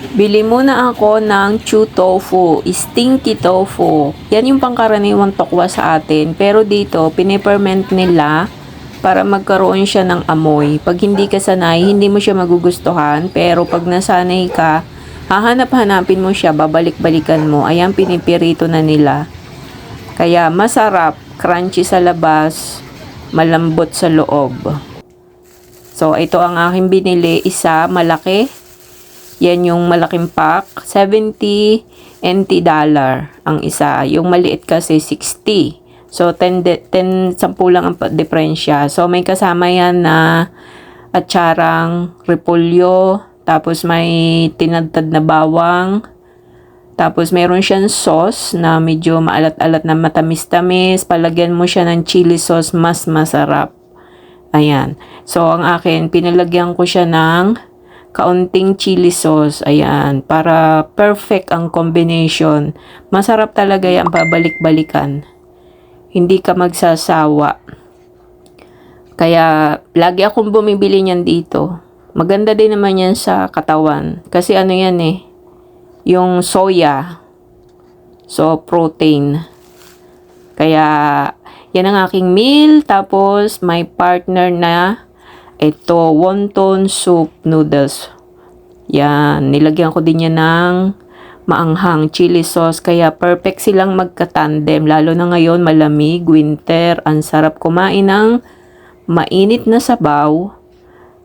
Bili muna ako ng chew tofu, stinky tofu. Yan yung pangkaraniwang tokwa sa atin. Pero dito, piniperment nila para magkaroon siya ng amoy. Pag hindi ka sanay, hindi mo siya magugustuhan. Pero pag nasanay ka, hahanap-hanapin mo siya, babalik-balikan mo. Ayan, pinipirito na nila. Kaya masarap, crunchy sa labas, malambot sa loob. So, ito ang aking binili. Isa, malaki. Yan yung malaking pack. 70 NT dollar ang isa. Yung maliit kasi 60. So, 10, de- 10 10 lang ang diferensya. So, may kasama yan na atsarang repolyo. Tapos may tinadtad na bawang. Tapos meron siyang sauce na medyo maalat-alat na matamis-tamis. Palagyan mo siya ng chili sauce, mas masarap. Ayan. So, ang akin, pinalagyan ko siya ng kaunting chili sauce. Ayan. Para perfect ang combination. Masarap talaga yan pabalik-balikan. Hindi ka magsasawa. Kaya, lagi akong bumibili niyan dito. Maganda din naman yan sa katawan. Kasi ano yan eh, yung soya. So, protein. Kaya, yan ang aking meal. Tapos, may partner na ito, wonton soup noodles. Yan, nilagyan ko din yan ng maanghang chili sauce. Kaya, perfect silang magkatandem. Lalo na ngayon, malamig, winter. Ang sarap kumain ng mainit na sabaw.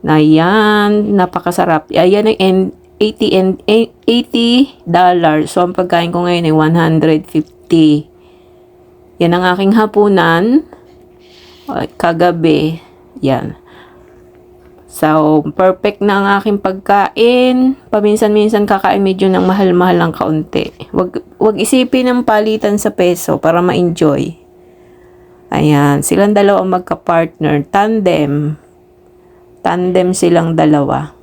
Na yan, napakasarap. Ayan ang en- 80 and 80 dollars. So, ang pagkain ko ngayon ay 150. Yan ang aking hapunan. Kagabi. Yan. So, perfect na ang aking pagkain. Paminsan-minsan kakain medyo ng mahal-mahal lang kaunti. Wag, wag isipin ng palitan sa peso para ma-enjoy. Ayan. Silang dalawa ang magka-partner. Tandem. Tandem silang dalawa.